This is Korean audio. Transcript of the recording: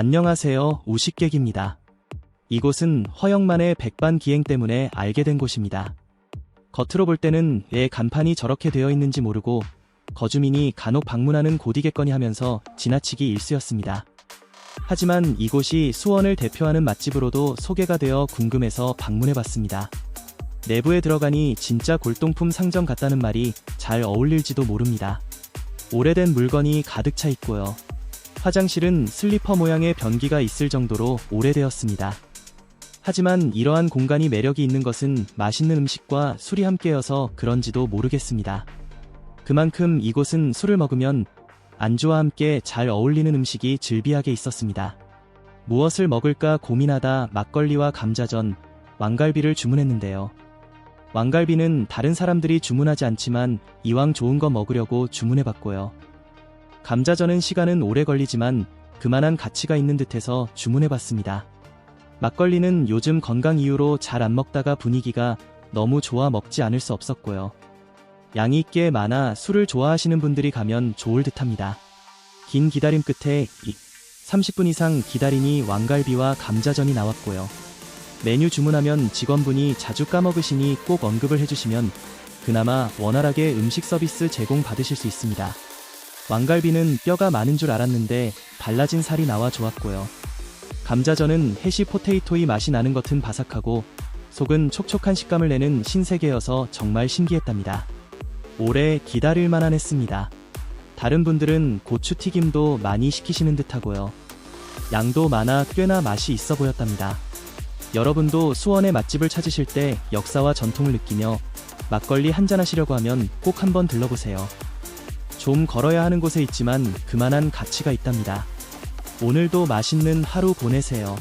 안녕하세요. 우식객입니다. 이곳은 허영만의 백반 기행 때문에 알게 된 곳입니다. 겉으로 볼 때는 왜 간판이 저렇게 되어 있는지 모르고 거주민이 간혹 방문하는 고디겠거니 하면서 지나치기 일쑤였습니다. 하지만 이곳이 수원을 대표하는 맛집으로도 소개가 되어 궁금해서 방문해봤습니다. 내부에 들어가니 진짜 골동품 상점 같다는 말이 잘 어울릴지도 모릅니다. 오래된 물건이 가득 차 있고요. 화장실은 슬리퍼 모양의 변기가 있을 정도로 오래되었습니다. 하지만 이러한 공간이 매력이 있는 것은 맛있는 음식과 술이 함께여서 그런지도 모르겠습니다. 그만큼 이곳은 술을 먹으면 안주와 함께 잘 어울리는 음식이 즐비하게 있었습니다. 무엇을 먹을까 고민하다 막걸리와 감자전, 왕갈비를 주문했는데요. 왕갈비는 다른 사람들이 주문하지 않지만 이왕 좋은 거 먹으려고 주문해봤고요. 감자전은 시간은 오래 걸리지만 그만한 가치가 있는 듯해서 주문해봤습니다. 막걸리는 요즘 건강 이유로 잘 안 먹다가 분위기가 너무 좋아 먹지 않을 수 없었고요. 양이 꽤 많아 술을 좋아하시는 분들이 가면 좋을 듯합니다. 긴 기다림 끝에 30분 이상 기다리니 왕갈비와 감자전이 나왔고요. 메뉴 주문하면 직원분이 자주 까먹으시니 꼭 언급을 해주시면 그나마 원활하게 음식 서비스 제공 받으실 수 있습니다. 왕갈비는 뼈가 많은 줄 알았는데 발라진 살이 나와 좋았고요. 감자전은 해시 포테이토의 맛이 나는 것은 바삭하고 속은 촉촉한 식감을 내는 신세계여서 정말 신기했답니다. 오래 기다릴 만한 했습니다. 다른 분들은 고추튀김도 많이 시키시는 듯하고요. 양도 많아 꽤나 맛이 있어 보였답니다. 여러분도 수원의 맛집을 찾으실 때 역사와 전통을 느끼며 막걸리 한잔 하시려고 하면 꼭 한번 들러보세요. 좀 걸어야 하는 곳에 있지만 그만한 가치가 있답니다. 오늘도 맛있는 하루 보내세요.